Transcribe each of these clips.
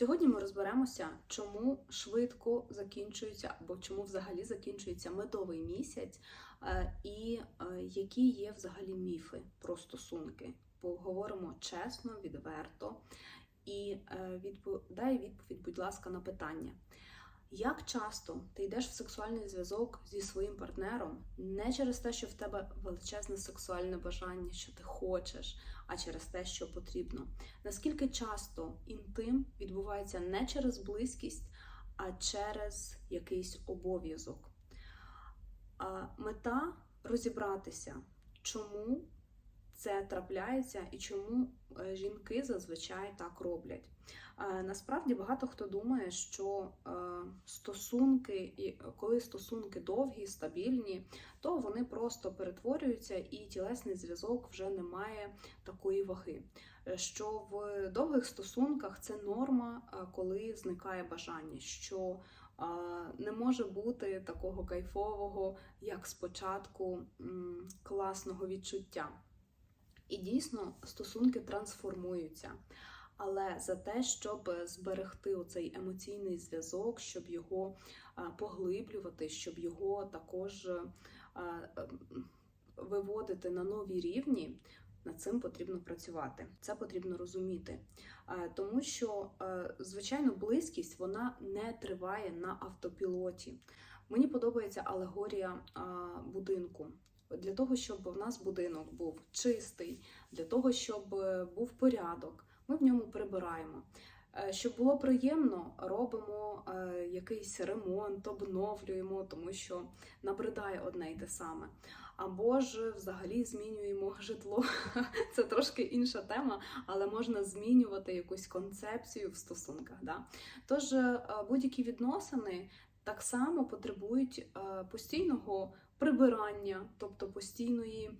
Сьогодні ми розберемося, чому швидко закінчується або чому взагалі закінчується медовий місяць, е, і е, які є взагалі міфи про стосунки. Поговоримо чесно, відверто і е, дай відповідь, будь ласка, на питання. Як часто ти йдеш в сексуальний зв'язок зі своїм партнером не через те, що в тебе величезне сексуальне бажання, що ти хочеш, а через те, що потрібно? Наскільки часто інтим відбувається не через близькість, а через якийсь обов'язок? Мета розібратися, чому це трапляється і чому е, жінки зазвичай так роблять. Е, Насправді багато хто думає, що е, стосунки, коли стосунки довгі, стабільні, то вони просто перетворюються, і тілесний зв'язок вже не має такої ваги. Що в довгих стосунках це норма, коли зникає бажання, що не може бути такого кайфового, як спочатку класного відчуття. І дійсно стосунки трансформуються. Але за те, щоб зберегти оцей емоційний зв'язок, щоб його поглиблювати, щоб його також виводити на нові рівні, над цим потрібно працювати. Це потрібно розуміти. Тому що, звичайно, близькість вона не триває на автопілоті. Мені подобається алегорія будинку. Для того, щоб в нас будинок був чистий, для того, щоб е, був порядок, ми в ньому прибираємо. Е, Щоб було приємно, робимо е, якийсь ремонт, обновлюємо, тому що набридає одне й те саме. Або ж взагалі змінюємо житло. Це трошки інша тема, але можна змінювати якусь концепцію в стосунках. Да? Тож будь-які відносини так само потребують постійного прибирання, тобто постійної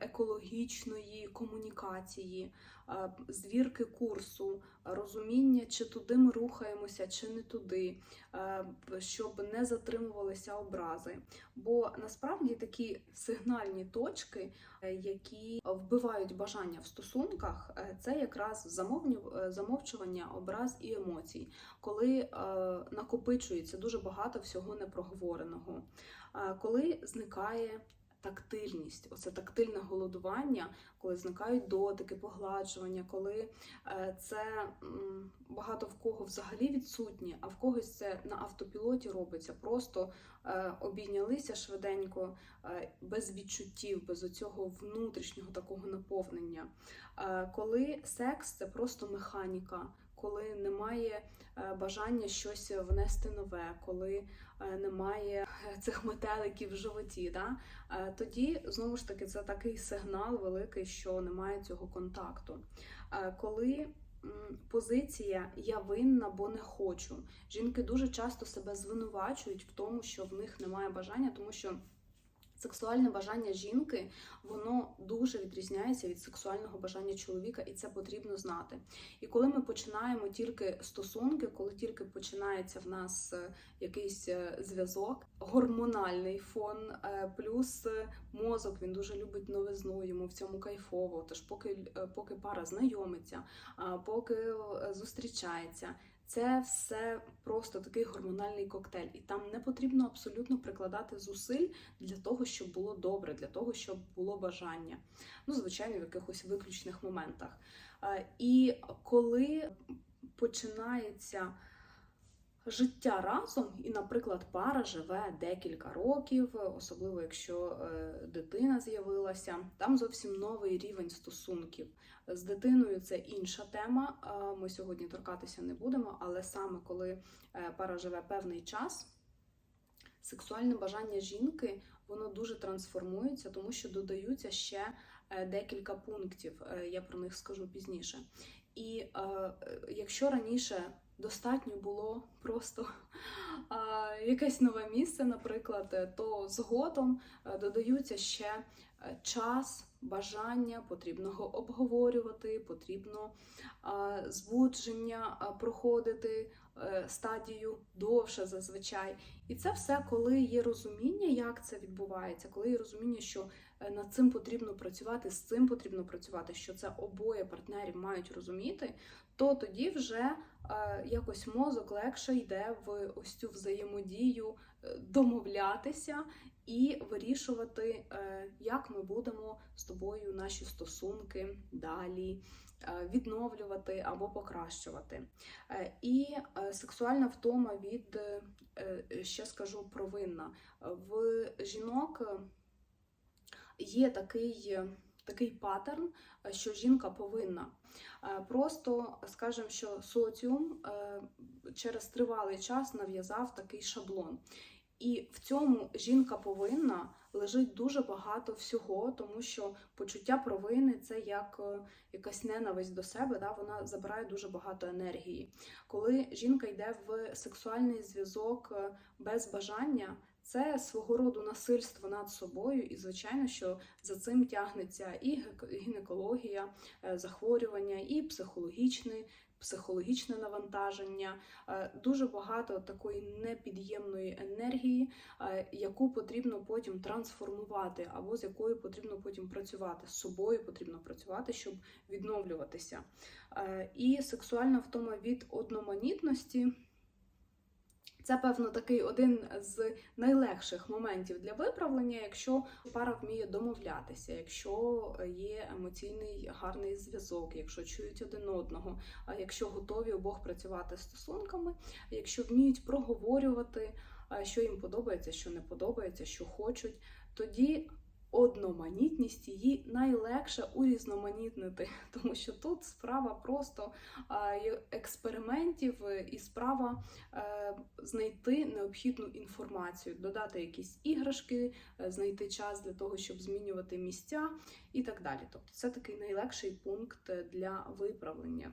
екологічної комунікації, е, звірки курсу, розуміння, чи туди ми рухаємося, чи не туди, е, щоб не затримувалися образи. Бо насправді такі сигнальні точки, е, які вбивають бажання в стосунках, е, це якраз е, замовчування образ і емоцій, коли е, накопичується дуже багато всього непроговореного. Коли зникає тактильність, оце тактильне голодування, коли зникають дотики, погладжування, коли е, це багато в кого взагалі відсутні, а в когось це на автопілоті робиться. Просто е, обійнялися швиденько, е, без відчуттів, без оцього внутрішнього такого наповнення. Коли секс це просто механіка. Коли немає е, бажання щось внести нове, коли е, немає е, цих метеликів в животі, да? тоді знову ж таки це такий сигнал великий, що немає цього контакту. Коли позиція я винна, бо не хочу. Жінки дуже часто себе звинувачують в тому, що в них немає бажання, тому що. Сексуальне бажання жінки воно дуже відрізняється від сексуального бажання чоловіка, і це потрібно знати. І коли ми починаємо тільки стосунки, коли тільки починається в нас е, якийсь е, зв'язок, гормональний фон, е, плюс мозок він дуже любить новизну, йому в цьому кайфово. Тож, поки, поки пара знайомиться, поки зустрічається. Це все просто такий гормональний коктейль, і там не потрібно абсолютно прикладати зусиль для того, щоб було добре, для того, щоб було бажання. Ну, звичайно, в якихось виключних моментах. Е, І коли починається життя разом, і, наприклад, пара живе декілька років, особливо якщо е, дитина з'явилася, там зовсім новий рівень стосунків. З дитиною це інша тема. Ми сьогодні торкатися не будемо, але саме коли е, пара живе певний час. Сексуальне бажання жінки воно дуже трансформується, тому що додаються ще е, декілька пунктів. Я про них скажу пізніше. І е, якщо раніше достатньо було просто а, якесь нове місце, наприклад, е, то згодом е, додаються ще е, час, бажання, потрібно обговорювати, потрібно а, збудження проходити стадію довше зазвичай. І це все, коли є розуміння, як це відбувається, коли є розуміння, що е, над цим потрібно працювати, з цим потрібно працювати, що це обоє партнерів мають розуміти, то тоді вже е, якось мозок легше йде в ось цю взаємодію, е, домовлятися і вирішувати, е, як ми будемо з тобою наші стосунки далі е, відновлювати або покращувати. Е, І е, сексуальна втома від, е, е, ще скажу, провинна. В жінок е, є такий, е, такий паттерн, е, що жінка повинна. Е, Просто скажемо, що соціум е, через тривалий час нав'язав такий шаблон. І в цьому жінка повинна лежить дуже багато всього, тому що почуття провини це як е, якась ненависть до себе, да? вона забирає дуже багато енергії. Коли жінка йде в сексуальний зв'язок е, без бажання, це свого роду насильство над собою, і звичайно, що за цим тягнеться і гінекологія, е, захворювання, і психологічний. Психологічне навантаження, е, дуже багато такої непід'ємної енергії, е, яку потрібно потім трансформувати, або з якою потрібно потім працювати. З собою потрібно працювати, щоб відновлюватися. І сексуальна втома від одноманітності. Це, певно, такий один з найлегших моментів для виправлення, якщо пара вміє домовлятися, якщо є емоційний гарний зв'язок, якщо чують один одного, якщо готові обох працювати стосунками, якщо вміють проговорювати, що їм подобається, що не подобається, що хочуть, тоді одноманітність її найлегше урізноманітнити, тому що тут справа просто експериментів е, і справа е, знайти необхідну інформацію, додати якісь іграшки, е, знайти час для того, щоб змінювати місця і так далі. Тобто це такий найлегший пункт для виправлення.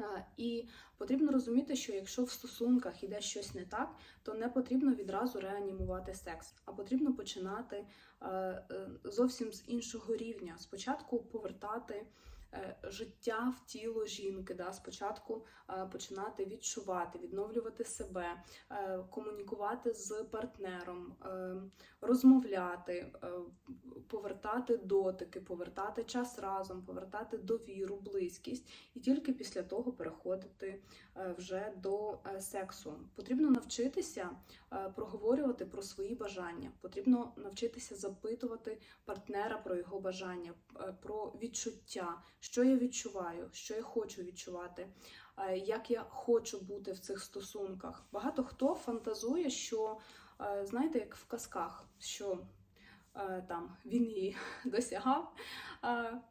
Е, І потрібно розуміти, що якщо в стосунках іде щось не так, то не потрібно відразу реанімувати секс, а потрібно починати е, е, зовсім з іншого рівня. Спочатку повертати життя в тіло жінки, да? спочатку е, починати відчувати, відновлювати себе, е, комунікувати з партнером, е, розмовляти, е, повертати дотики, повертати час разом, повертати довіру, близькість, і тільки після того переходити е, вже до е, сексу. Потрібно навчитися е, проговорювати про свої бажання. Потрібно навчитися запитувати партнера про його бажання, е, про відчуття, що я відчуваю, що я хочу відчувати, е, як я хочу бути в цих стосунках. Багато хто фантазує, що е, знаєте, як в казках, що е, там він її досягав,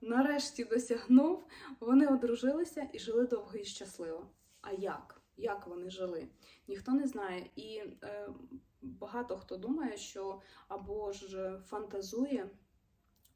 нарешті досягнув, вони одружилися і жили довго і щасливо. А як? Як вони жили? Ніхто не знає. І е, багато хто думає, що або ж фантазує,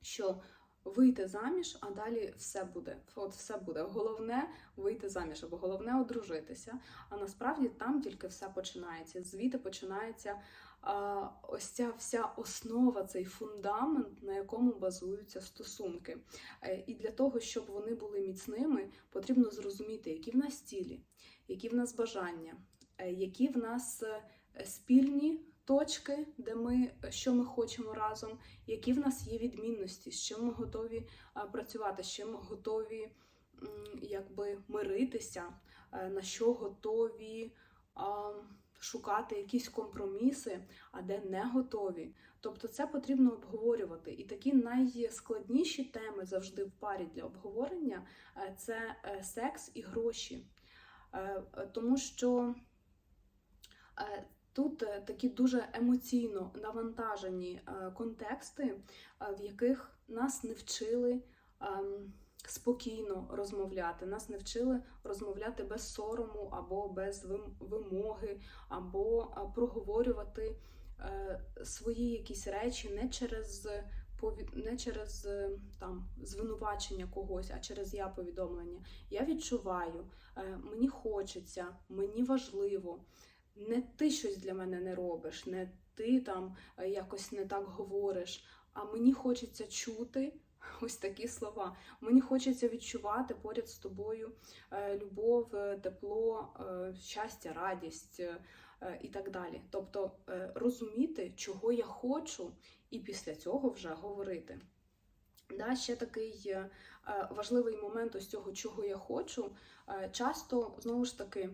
що вийти заміж, а далі все буде. От все буде. Головне вийти заміж, або головне одружитися. А насправді там тільки все починається. Звідти починається а, ось ця вся основа, цей фундамент, на якому базуються стосунки. Е, І для того, щоб вони були міцними, потрібно зрозуміти, які в нас цілі, які в нас бажання, е, які в нас е, спільні точки, де ми що ми хочемо разом, які в нас є відмінності, з чим ми готові працювати, з чим ми готові якби миритися, е, на що готові шукати якісь компроміси, а де не готові. Тобто це потрібно обговорювати. І такі найскладніші теми завжди в парі для обговорення е, це е, секс і гроші. Е, е, Тому що е, тут е, такі дуже емоційно навантажені е, контексти, е, в яких нас не вчили ем, спокійно розмовляти, нас не вчили розмовляти без сорому або без вимоги, або проговорювати свої якісь речі не через. Не через там звинувачення когось, а через я повідомлення. Я відчуваю, мені хочеться, мені важливо. Не ти щось для мене не робиш, не ти там е, якось не так говориш, а мені хочеться чути ось такі слова. Мені хочеться відчувати поряд з тобою е, любов, е, тепло, щастя, радість і так далі. Тобто розуміти, чого я хочу, і після цього вже говорити. Да, ще такий важливий момент ось цього, чого я хочу. Часто, знову ж таки,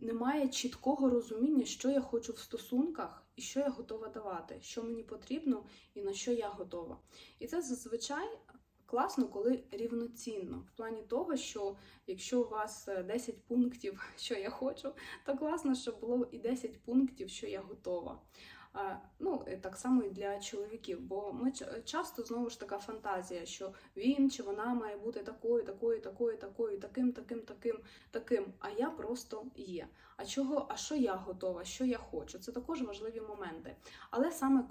немає чіткого розуміння, що я хочу в стосунках і що я готова давати, що мені потрібно і на що я готова. І це зазвичай класно, коли рівноцінно, в плані того, що якщо у вас е, 10 пунктів, що я хочу, то класно, щоб було і 10 пунктів, що я готова. Ну, так само і для чоловіків, бо ми часто знову ж така фантазія, що він чи вона має бути такою, такою, такою, такою, таким, таким, таким, таким. А я просто є. А чого, а що я готова, що я хочу? Це також важливі моменти. Але саме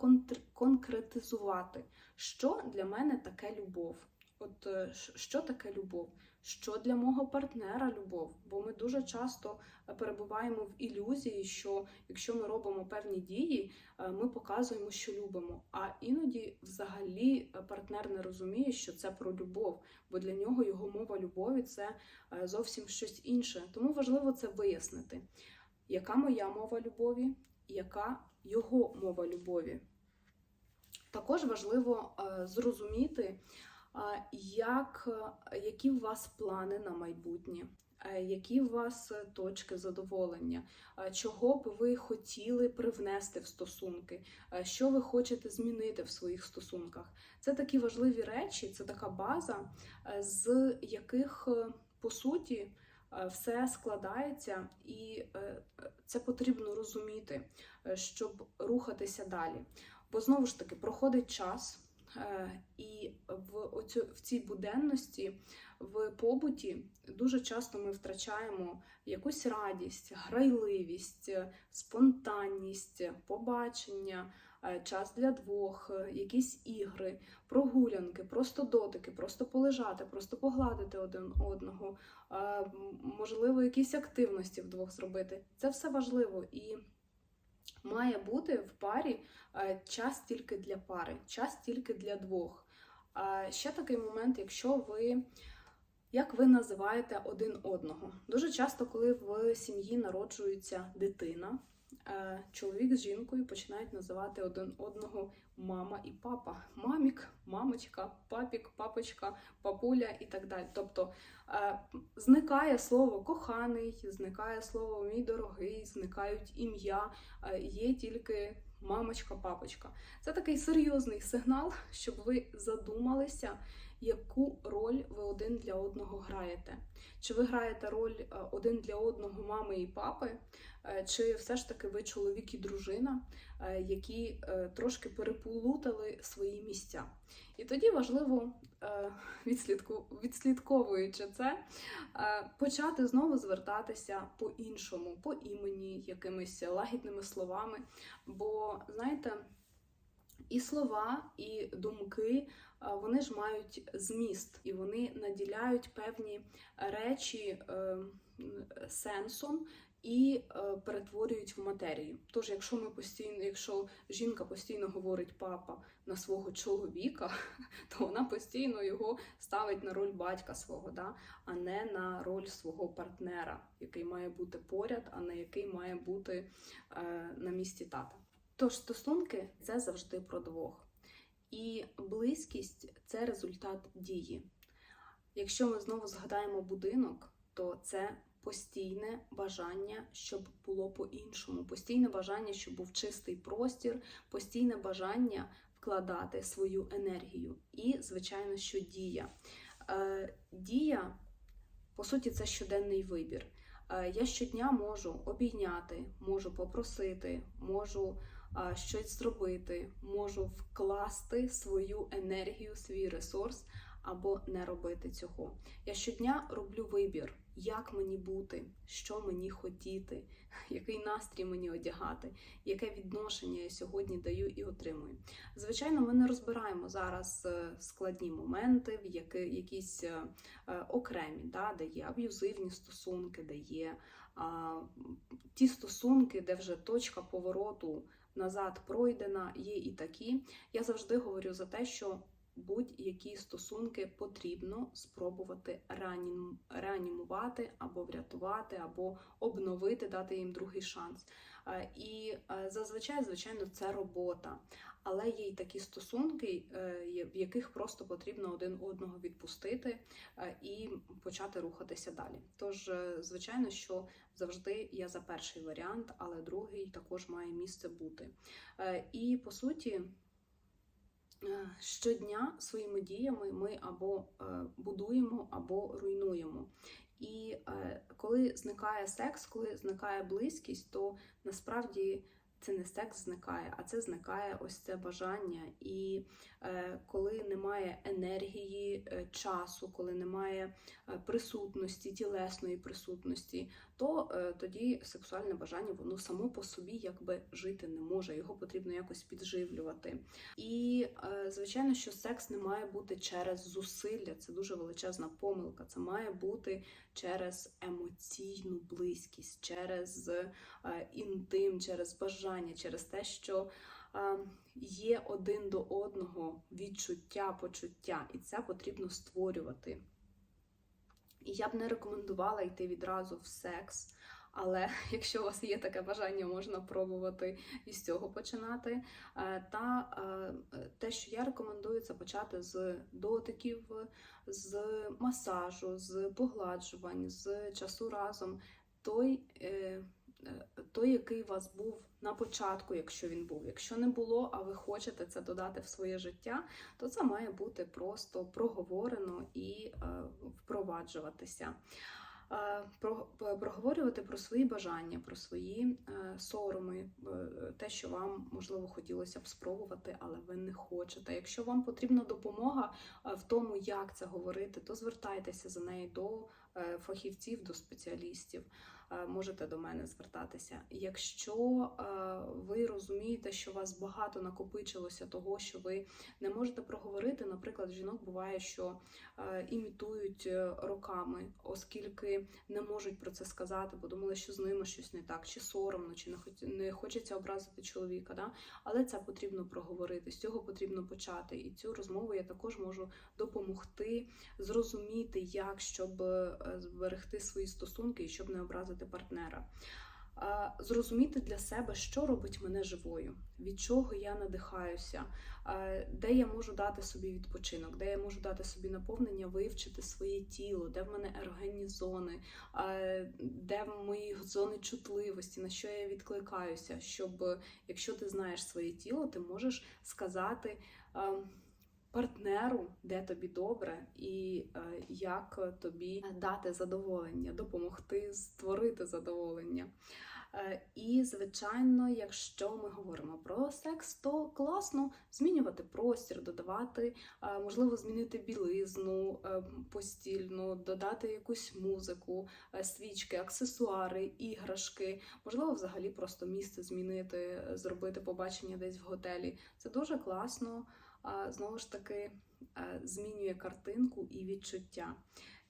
конкретизувати, що для мене таке любов. От е, що таке любов? Що для мого партнера любов? Бо ми дуже часто е, перебуваємо в ілюзії, що якщо ми робимо певні дії, е, ми показуємо, що любимо. А іноді взагалі е, партнер не розуміє, що це про любов, бо для нього його мова любові це зовсім щось інше. Тому важливо це вияснити, яка моя мова любові, яка його мова любові. Також важливо зрозуміти, як, е, які у вас плани на майбутнє, е, які у вас е, точки задоволення, чого б ви хотіли привнести в стосунки, що ви хочете змінити в своїх стосунках. Це такі важливі речі, це така база, з яких по суті все складається, і це потрібно розуміти, щоб рухатися далі. Бо знову ж таки проходить час, і в, оцю, в цій буденності, в побуті дуже часто ми втрачаємо якусь радість, грайливість, е, спонтанність, побачення, е, час для двох, е, якісь ігри, прогулянки, просто дотики, просто полежати, просто погладити один одного, е, можливо, якісь активності вдвох зробити. Це все важливо і має бути в парі е, час тільки для пари, час тільки для двох. Ще такий момент, якщо ви. Як ви називаєте один одного? Дуже часто, коли в сім'ї народжується дитина, е, чоловік з жінкою починають називати один одного мама і папа. Мамік, мамочка, папік, папочка, папуля і так далі. Тобто е, зникає слово коханий, зникає слово мій дорогий, зникають ім'я, е, є тільки мамочка, папочка. Це такий серйозний сигнал, щоб ви задумалися, яку роль ви один для одного граєте. Чи ви граєте роль е, один для одного мами і папи, е, чи все ж таки ви чоловік і дружина, які е, трошки переплутали свої місця. І тоді важливо, е, відслідковуючи це, е, почати знову звертатися по-іншому, по імені, якимись лагідними словами. Бо, знаєте, і слова, і думки е, вони ж мають зміст, і вони наділяють певні речі е, сенсом і е, перетворюють в матерію. Тож, якщо ми постійно, якщо жінка постійно говорить папа на свого чоловіка, то вона постійно його ставить на роль батька свого, да? а не на роль свого партнера, який має бути поряд, а не який має бути е, на місці тата. Тож стосунки це завжди про двох. І близькість це результат дії. Якщо ми знову згадаємо будинок, то це постійне бажання, щоб було по-іншому, постійне бажання, щоб був чистий простір, постійне бажання вкладати свою енергію. І, звичайно, що дія. Е, дія, по суті, це щоденний вибір. Е, я щодня можу обійняти, можу попросити, можу щось зробити, можу вкласти свою енергію, свій ресурс або не робити цього. Я щодня роблю вибір, як мені бути, що мені хотіти, який настрій мені одягати, яке відношення я сьогодні даю і отримую. Звичайно, ми не розбираємо зараз е, складні моменти, в які, якісь е, е, окремі, да, де є аб'юзивні стосунки, де є а, ті стосунки, де вже точка повороту назад пройдена, є і такі. Я завжди говорю за те, що будь-які стосунки потрібно спробувати реанім- реанімувати або врятувати, або обновити, дати їм другий шанс. Е, І е, зазвичай, звичайно, це робота. Але є й такі стосунки, е, в яких просто потрібно один одного відпустити і почати рухатися далі. Тож, звичайно, що завжди я за перший варіант, але другий також має місце бути. І по суті. Е, Щодня своїми діями ми або е, будуємо, або руйнуємо. І е, коли зникає секс, коли зникає близькість, то насправді це не секс зникає, а це зникає ось це бажання. І коли немає енергії, часу, коли немає присутності, тілесної присутності, то е, тоді сексуальне бажання воно само по собі якби жити не може. Його потрібно якось підживлювати. І е, звичайно, що секс не має бути через зусилля. Це дуже величезна помилка. Це має бути через емоційну близькість, через е, інтим, через бажання, через те, що є один до одного відчуття, почуття, і це потрібно створювати. Я б не рекомендувала йти відразу в секс. Але якщо у вас є таке бажання, можна пробувати із цього починати. Е, Та е, те, що я рекомендую, це почати з дотиків, з масажу, з погладжувань, з часу разом. Той, е, той, який у вас був на початку, якщо він був. Якщо не було, а ви хочете це додати в своє життя, то це має бути просто проговорено і е, впроваджуватися. Е, про- проговорювати про свої бажання, про свої е, сороми, те, що вам можливо хотілося б спробувати, але ви не хочете. Якщо вам потрібна допомога в тому, як це говорити, то звертайтеся за нею до фахівців, до спеціалістів. Е, Можете до мене звертатися. Якщо е, ви розумієте, що у вас багато накопичилося того, що ви не можете проговорити, наприклад, жінок буває, що е, імітують роками, оскільки не можуть про це сказати, бо думали, що з ними щось не так, чи соромно, чи не хочеться образити чоловіка. Да? Але це потрібно проговорити, з цього потрібно почати. І цю розмову я також можу допомогти зрозуміти, як щоб зберегти свої стосунки і щоб не образити партнера. Зрозуміти для себе, що робить мене живою, від чого я надихаюся, де я можу дати собі відпочинок, де я можу дати собі наповнення, вивчити своє тіло, де в мене ерогенні зони, де в мої зони чутливості, на що я відкликаюся. Щоб якщо ти знаєш своє тіло, ти можеш сказати. Партнеру, де тобі добре, і е, як тобі дати задоволення, допомогти створити задоволення. Е, І, звичайно, якщо ми говоримо про секс, то класно змінювати простір, додавати, е, можливо, змінити білизну постільну, додати якусь музику, свічки, аксесуари, іграшки, можливо, взагалі просто місце змінити, зробити побачення десь в готелі. Це дуже класно. Знову ж таки, е, змінює картинку і відчуття.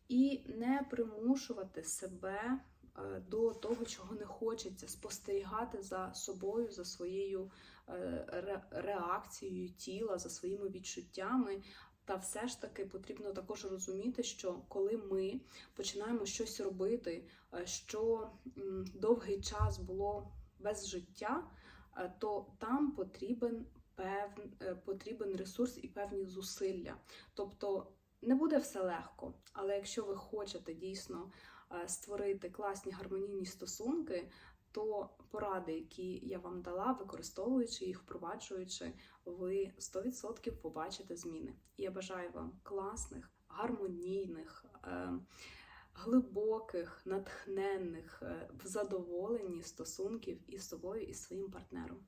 І не примушувати себе е, до того, чого не хочеться, спостерігати за собою, за своєю е, реакцією тіла, за своїми відчуттями. Та все ж таки потрібно також розуміти, що коли ми починаємо щось робити, що довгий час було без життя, то там потрібен пев... е, потрібен ресурс і певні зусилля. Тобто не буде все легко, але якщо ви хочете дійсно е, створити класні гармонійні стосунки, то поради, які я вам дала, використовуючи їх, впроваджуючи, ви 100% побачите зміни. І я бажаю вам класних, гармонійних, е, глибоких, натхненних, в задоволенні стосунків із собою і своїм партнером.